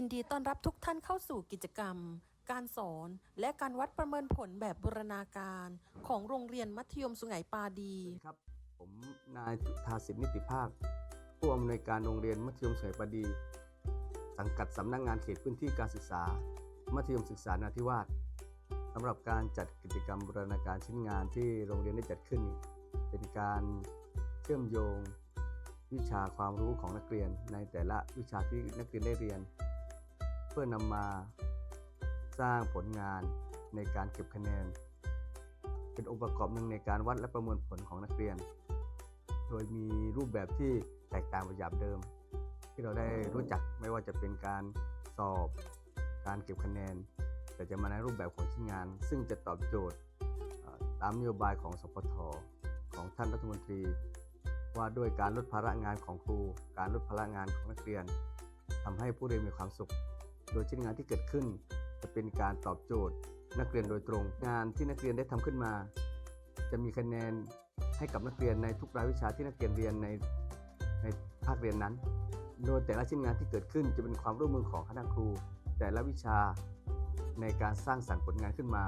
ยินดีต้อนรับทุกท่านเข้าสู่กิจกรรม การสอนและการวัดประเมินผลแบบบูรณาการของโรงเรียนมัธยมสุไหงปาดีดครับ ผมนายจุธาสิทธินิติภาค ผู้อำนวยการโรงเรียนมัธยมเฉยปาดี สังกัดสำนักงงานเขตพื้นที่การศึกษา มัธยมศึกษานาทิวาสสำหรับการจัดกิจกรรมบูรณาการชิ้นงานที่โรงเรียนได้จัดขึ้น เป็นการเชื่อมโยงวิชาความรู้ของนักเรียนในแต่ละวิชาที่นักเรียนได้เรียน พื่อนำมาสร้างผลงานในการเก็บคะแนน เป็นองค์ประกอบหนึ่งในการวัดและประเมินผลของนักเรียน โดยมีรูปแบบที่แตกต่างไปจากเดิม ที่เราได้รู้จักไม่ว่าจะเป็นการสอบ การเก็บคะแนน แต่จะมาในรูปแบบของชิ้นงาน ซึ่งจะตอบโจทย์ตามนโยบายของสพทของท่านรัฐมนตรี ว่าด้วยการลดภาระงานของครู การลดภาระงานของนักเรียนทำให้ผู้เรียนมีความสุข โดยชิ้นงานที่เกิดขึ้น จะเป็นการตอบโจทย์ นักเรียนโดยตรง งานที่นักเรียนได้ทำขึ้นมา จะมีคะแนนให้กับนักเรียนในทุกรายวิชาที่นักเรียนเรียนในในภาคเรียนนั้น โดยแต่ละชิ้นงานที่เกิดขึ้นจะเป็นความร่วมมือของคณะครู แต่ละวิชาในการสร้างสรรค์ผลงานขึ้นมา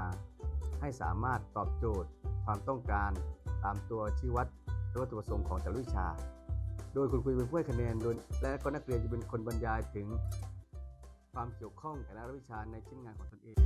ให้สามารถตอบโจทย์ ความต้องการตามตัวชี้วัดหรือวัตถุประสงค์ของแต่ละวิชา โดยคุณครูเป็นผู้ให้คะแนนโดยและก็นักเรียนจะเป็นคนบรรยายถึง ความเกี่ยวข้องแต่ละวิชาในชิ้นงานของตนเอง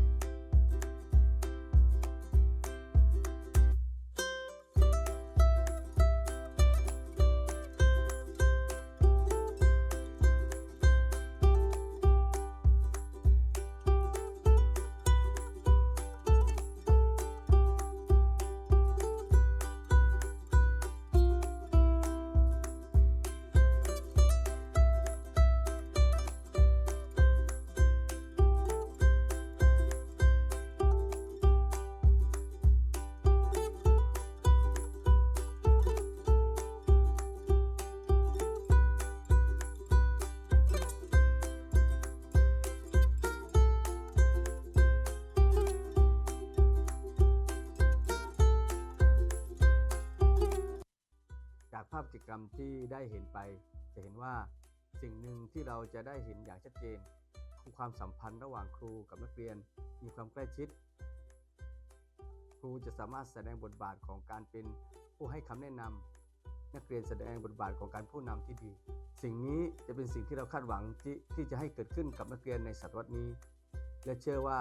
ากภาพกิจกรรมที่ได้เห็นไป จะเห็นว่าสิ่งหนึ่งที่เราจะได้เห็นอย่างชัดเจนคือความสัมพันธ์ระหว่างครูกับนักเรียนมีความใกล้ชิด ครูจะสามารถแสดงบทบาทของการเป็นผู้ให้คำแนะนำนักเรียนแสดงบทบาทของการผู้นำที่ดี สิ่งนี้จะเป็นสิ่งที่เราคาดหวังที่ที่จะให้เกิดขึ้นกับนักเรียนในศตวรรษนี้ และเชื่อว่า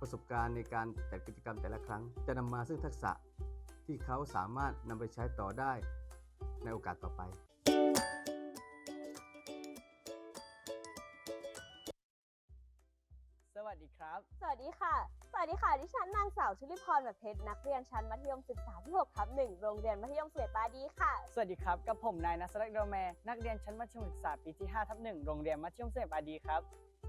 ประสบการณ์ในการจัดกิจกรรมแต่ละครั้ง จะนำมาซึ่งทักษะที่เขาสามารถนำไปใช้ต่อได้ ในโอกาสต่อไป สวัสดีครับ สวัสดีค่ะ สวัสดีค่ะ ดิฉันนางสาวชุลิพรแบบเพชรนักเรียนชั้นมัธยมศึกษาที่6ทับหนึ่งโรงเรียนมัธยมเสียปาดีค่ะ สวัสดีครับ กับผมนายนัสรักษ์โดแมนักเรียนชั้นมัธยมศึกษาปีที่5ทับหนึ่งโรงเรียนมัธยมเสพอาดีครับ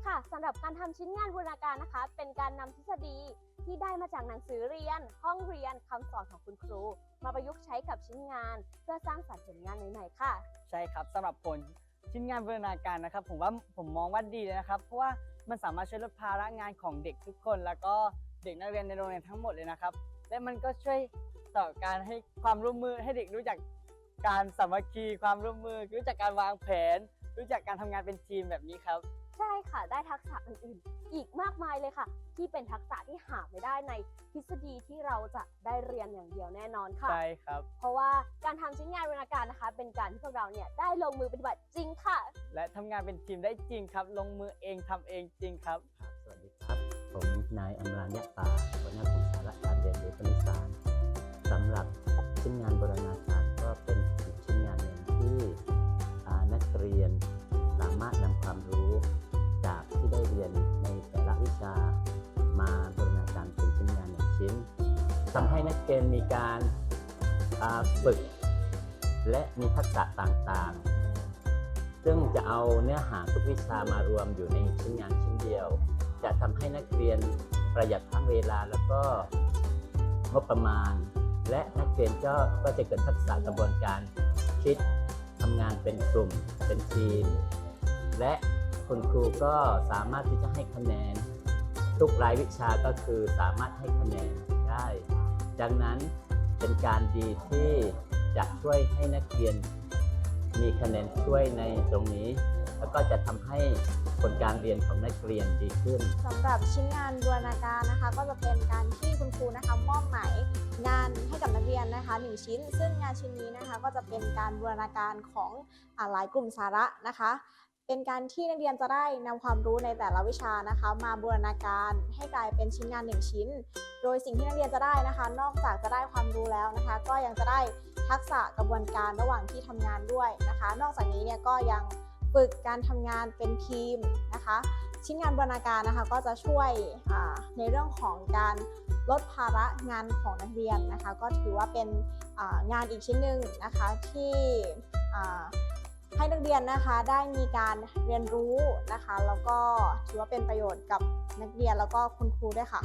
ค่ะสำหรับการทำชิ้นงานบูรณาการนะคะ เป็นการนำทฤษฎีที่ได้มาจากหนังสือเรียน ห้องเรียนคำสอนของคุณครู มาประยุกต์ใช้กับชิ้นงาน เพื่อสร้างสรรค์ผลงานใหม่ๆค่ะ ใช่ครับสำหรับผลชิ้นงานบูรณาการนะครับ ผมว่าผมมองว่าดีเลยนะครับ เพราะว่า มันสามารถช่วยลดภาระงานของเด็กทุกคน แล้วก็เด็กนักเรียนในโรงเรียนทั้งหมดเลยนะครับ และมันก็ช่วยต่อการให้ความร่วมมือให้เด็กรู้จักการสามัคคีความร่วมมือ รู้จักการวางแผน รู้จักการทำงานเป็นทีมแบบนี้ครับ ใช่ค่ะ ได้ทักษะอื่นๆ อีกมากมายเลยค่ะ ที่เป็นทักษะที่หาไม่ได้ในทฤษฎีที่เราจะได้เรียนอย่างเดียวแน่นอนค่ะ ใช่ครับ เพราะว่าการทำชิ้นงานบูรณาการนะคะ เป็นการที่พวกเราเนี่ยได้ลงมือปฏิบัติจริงค่ะ และทำงานเป็นทีมได้จริงครับ ลงมือเองทำเองจริงครับครับ สวัสดีครับ ผมนายอมรานยะปาหัวหน้ากลุ่มสาระการเรียนรู้คณิตศาสตร์สำหรับชิ้นงาน ทำให้นักเรียนมีการฝึก และมีทักษะต่างๆ ซึ่งจะเอาเนื้อหาทุกวิชามารวมอยู่ในชิ้นงานชิ้นเดียว จะทำให้นักเรียนประหยัดทั้งเวลาแล้วก็งบประมาณ และนักเรียนก็ก็จะเกิดทักษะกระบวนการคิดทำงานเป็นกลุ่มเป็นทีม และคุณครูก็สามารถที่จะให้คะแนน ทุกรายวิชาก็คือสามารถให้คะแนนได้ ดังนั้นเป็นการดีที่จะช่วยให้นักเรียน มีคะแนนช่วยในตรงนี้ แล้วก็จะทำให้ผลการเรียนของนักเรียนดีขึ้นสำหรับชิ้นงานบูรณาการนะคะ ก็จะเป็นการที่คุณครูนะคะมอบหมายงานให้กับนักเรียนนะคะหนึ่งชิ้น ซึ่งงานชิ้นนี้นะคะก็จะเป็นการบูรณาการของอหลายกลุ่มสาระนะคะ เป็นการที่นักเรียนจะได้นำความรู้ในแต่ละวิชานะคะ มาบูรณาการให้กลายเป็นชิ้นงานหนึ่งชิ้น โดยสิ่งที่นักเรียนจะได้นะคะ นอกจากจะได้ความรู้แล้วนะคะ ก็ยังจะได้ทักษะกระบวนการระหว่างที่ทำงานด้วยนะคะ นอกจากนี้เนี่ยก็ยังฝึกการทำงานเป็นทีมนะคะ ชิ้นงานบรรณาการนะคะก็จะช่วยในเรื่องของการลดภาระงานของนักเรียนนะคะ ก็ถือว่าเป็นงานอีกชิ้นหนึ่งนะคะที่ ให้นักเรียนนะคะได้มีการเรียนรู้นะคะ แล้วก็ถือว่าเป็นประโยชน์กับนักเรียนแล้วก็คุณครูด้วยค่ะ